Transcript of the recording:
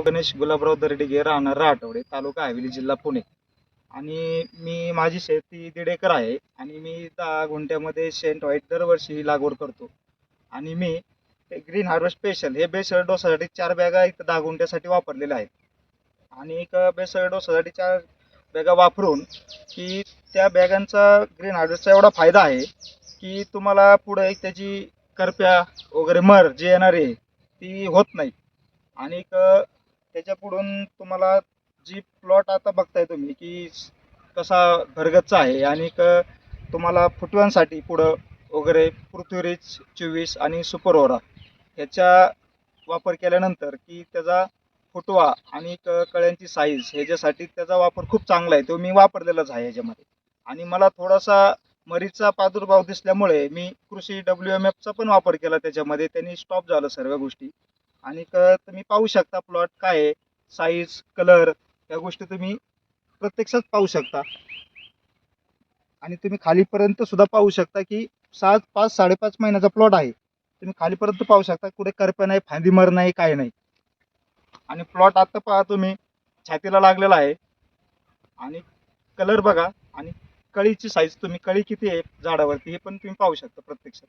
गणेश गुलाबराव दर्डिगे राहणार राठवडे तालुका हवेली जिल्हा पुणे. आणि मी माझी शेती दीड एकर आहे आणि मी दहा गुंठ्यामध्ये शेंट व्हाईट दरवर्षी ही लागवड करतो. आणि मी ग्रीन हार्वेस्ट स्पेशल हे बेसळ डोसासाठी चार बॅगा इथं दहा गुंठ्यासाठी वापरलेल्या आहेत. आणि एक बेसळ डोसासाठी चार बॅगा वापरून की त्या बॅगांचा ग्रीन हार्वेस्टचा एवढा फायदा आहे की तुम्हाला पुढं एक त्याची करप्या वगैरे मर जी येणार आहे ती होत नाही. आणि एक त्याच्या पुढून तुम्हाला जी प्लॉट आता बघताय तुम्ही की कसा भरगतचा आहे आणि क तुम्हाला फुटव्यांसाठी पुढं वगैरे पृथ्वीरीज चोवीस आणि सुपर ओरा ह्याचा वापर केल्यानंतर की त्याचा फुटवा आणि क- कळ्यांची साईज ह्याच्यासाठी त्याचा वापर खूप चांगला आहे तो मी वापरलेलाच आहे ह्याच्यामध्ये. आणि मला थोडासा मरीचा प्रादुर्भाव दिसल्यामुळे मी कृषी डब्ल्यू एम एफचा पण वापर केला त्याच्यामध्ये त्यांनी स्टॉप झालं सर्व गोष्टी. आणि तुम्ही पाहू शकता प्लॉट काय आहे. साईज कलर या गोष्टी तुम्ही प्रत्यक्षात पाहू शकता. आणि तुम्ही खालीपर्यंत सुद्धा पाहू शकता की सात पाच साडेपाच महिन्याचा प्लॉट आहे. तुम्ही खालीपर्यंत पाहू शकता कुठे करप्या नाही फांदी मर नाही काय नाही. आणि प्लॉट आता पहा तुम्ही छातीला लागलेला आहे. आणि कलर बघा आणि कळीची साईज तुम्ही कळी किती आहे झाडावरती हे पण तुम्ही पाहू शकता प्रत्यक्षात.